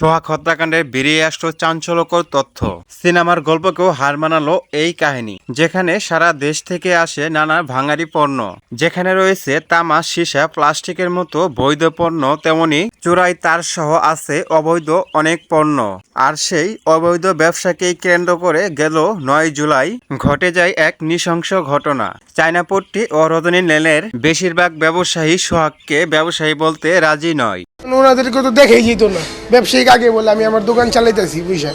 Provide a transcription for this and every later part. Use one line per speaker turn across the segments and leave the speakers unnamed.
সোহাগ হত্যাকাণ্ডে বেরিয়ে আসলো চাঞ্চল্যকর তথ্য। সিনেমার গল্পকেও হার মানালো এই কাহিনী, যেখানে সারা দেশ থেকে আসে নানা ভাঙারি পণ্য। যেখানে রয়েছে তামা, সীসা, প্লাস্টিকের মতো বৈধ পণ্য, তেমনি চোরাই তার সহ আছে অবৈধ অনেক পণ্য। আর সেই অবৈধ ব্যবসাকেই কেন্দ্র করে গেল নয় জুলাই। ঘটে যায় এক নৃশংস ঘটনা। চায়নাপট্টি ও রজনী লেনের বেশিরভাগ ব্যবসায়ী সোহাগকে ব্যবসায়ী বলতে রাজি নয়।
ওনাদেরকে তো দেখেই যেত না। ব্যবসায়িক আগে বলে আমি আমার দোকান চালাইতেছি বুঝা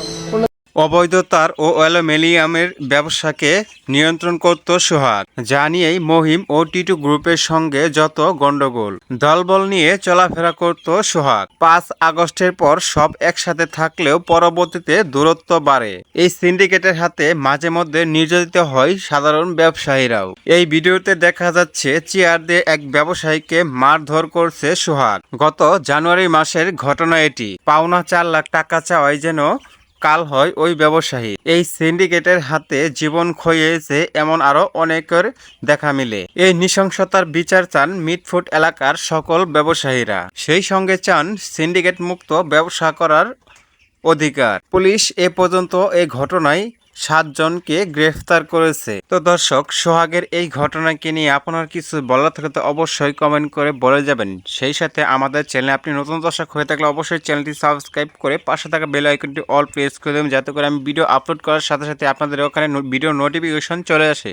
অবৈধ তার ও অ্যালুমিনিয়ামের ব্যবসাকে নিয়ন্ত্রণ করত সোহাগ, যা নিয়েই মহিম ও টিটু গ্রুপের সঙ্গে যত গন্ডগোল দলবল নিয়ে চলাফেরা করত সোহাগ। পাঁচ আগস্টের পর সব একসাথে থাকলেও পরবর্তীতে দূরত্ব বাড়ে। এই সিন্ডিকেটের হাতে মাঝে মধ্যে নির্যাতিত হয় সাধারণ ব্যবসায়ীরাও। এই ভিডিওতে দেখা যাচ্ছে, চেয়ার দিয়ে এক ব্যবসায়ীকে মারধর করছে সোহাগ। গত জানুয়ারি মাসের ঘটনা এটি। পাওনা চার লাখ টাকা চাওয়ায় যেন কাল হয় ওই ব্যবসায়ী। এই সিন্ডিকেটের হাতে জীবন খয়েছে এমন আরও অনেকের দেখা মিলে। এই নৃশংসতার বিচার চান মিটফুট এলাকার সকল ব্যবসায়ীরা। সেই সঙ্গে চান সিন্ডিকেট মুক্ত ব্যবসা করার অধিকার। পুলিশ এ পর্যন্ত এই ঘটনায় সাতজনকে গ্রেফতার করেছে। তো দর্শক, সোহাগের এই ঘটনাকে নিয়ে আপনার কিছু বলার থাকলে তো অবশ্যই কমেন্ট করে বলে যাবেন। সেই সাথে আমাদের চ্যানেলে আপনি নতুন দর্শক হয়ে থাকলে অবশ্যই চ্যানেলটি সাবস্ক্রাইব করে পাশে থাকা বেল আইকনটি অল প্রেস করে দেবেন, যাতে করে আমি ভিডিও আপলোড করার সাথে সাথে আপনাদের ওখানে ভিডিও নোটিফিকেশন চলে আসে।